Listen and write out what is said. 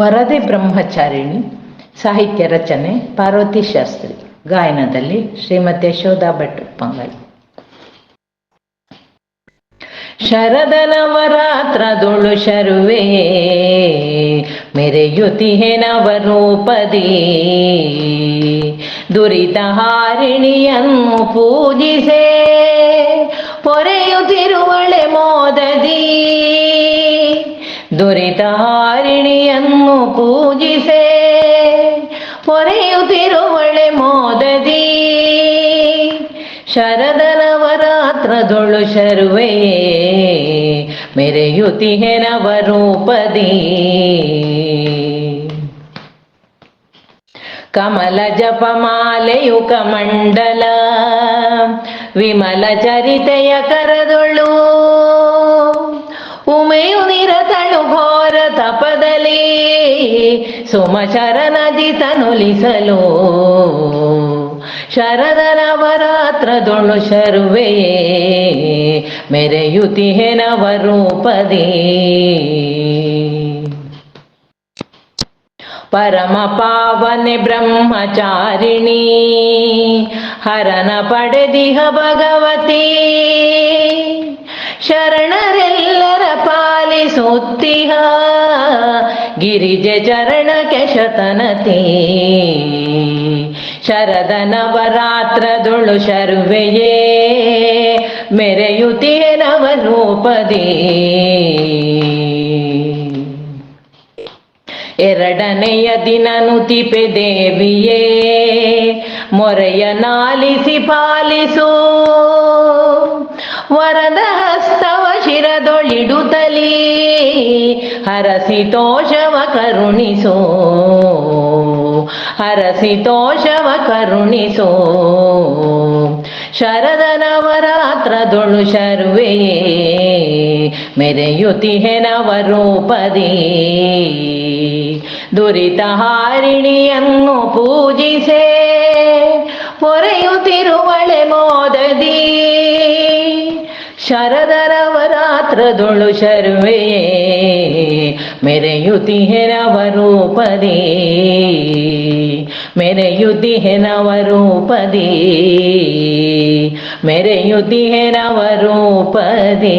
ವರದೆ ಬ್ರಹ್ಮಚಾರಿಣಿ, ಸಾಹಿತ್ಯ ರಚನೆ, ಪಾರ್ವತಿ ಶಾಸ್ತ್ರಿ, ಗಾಯನದಲ್ಲಿ ಶ್ರೀಮತಿ ಯಶೋಧಾ ಭಟ್ ಪಂಗಲ್. ಶರದ ನವರಾತ್ರದೊಳು ಶರುವೆ ಮೆರೆಯುತಿಹೆ ನವರೂಪದಿ ದುರಿತ ಹಾರಿಣಿಯನ್ನು ಪೂಜಿಸೆ, ಪೊರೆಯುತ್ತಿರುವಳೆ ಮೋದದಿ. ದುರಿತ ಹಾರಿಣಿಯನ್ನು ಪೊರೆಯುತ್ತಿರುವಳೆ ಮೋದದಿ. ಶರದ ನವರಾತ್ರದೊಳು ಶರುವೆಯೇ ಮೆರೆಯುತಿಹೆ ನವರೂಪದಿ ಕಮಲ ಜಪಮಾಲೆಯು ಕಮಂಡಲ ವಿಮಲ ಚರಿತೆಯ ಕರದೊಳು ಸುಮಶರನದಿ ತನುಲಿಸಲು ಶರದ ನವರಾತ್ರದೊಳು ಶರುವೆಯೇ ಮೆರೆಯುತಿಹೆ ನವರೂಪದಿ ಪರಮ ಪಾವನೆ ಬ್ರಹ್ಮಚಾರಿಣಿ ಹರನ ಪಡೆದಿಹ ಭಗವತಿ. ಶರಣರೆಲ್ಲರ ಪಾಲಿಸುತ್ತಿಹ ಗಿರಿಜ ಚರಣ ಕೆಶತನತಿ. ಶರದ ನವರಾತ್ರದೊಳು ಶರ್ವೆಯೇ. ಮೆರೆಯುತಿಯೇ ನವರೂಪದಿ ಎರಡನೆಯ ದಿನ ನುತಿಪೆ ದೇವಿಯೇ. ಮೊರೆಯ ನಾಲಿಸಿ ಪಾಲಿಸು. ವರದ ಹರಸಿ ತೋಷವ ಕರುಣಿಸೋ. ಹರಸಿ ತೋಷವ ಕರುಣಿಸೋ. ಶರದ ಶರ್ವೇ. ಶರ್ವೆಯೇ ಮೆರೆಯುತಿಹೆ ನವರೂಪದಿ ದುರಿತ ಹಾರಿಣಿಯನ್ನು ಪೂಜಿಸೆ. ಪೊರೆಯುತ್ತಿರುವಳೆ ಮೋದದಿ ಶರದ ನವರಾತ್ರದೊಳು ಶರ್ವೆಯೇ ಮೆರೆಯುತಿಹೆ ನವರೂಪದಿ ಮೆರೆಯುತಿಹೆ ನವರೂಪದಿ ಮೆರೆಯುತಿಹೆ ನವರೂಪದಿ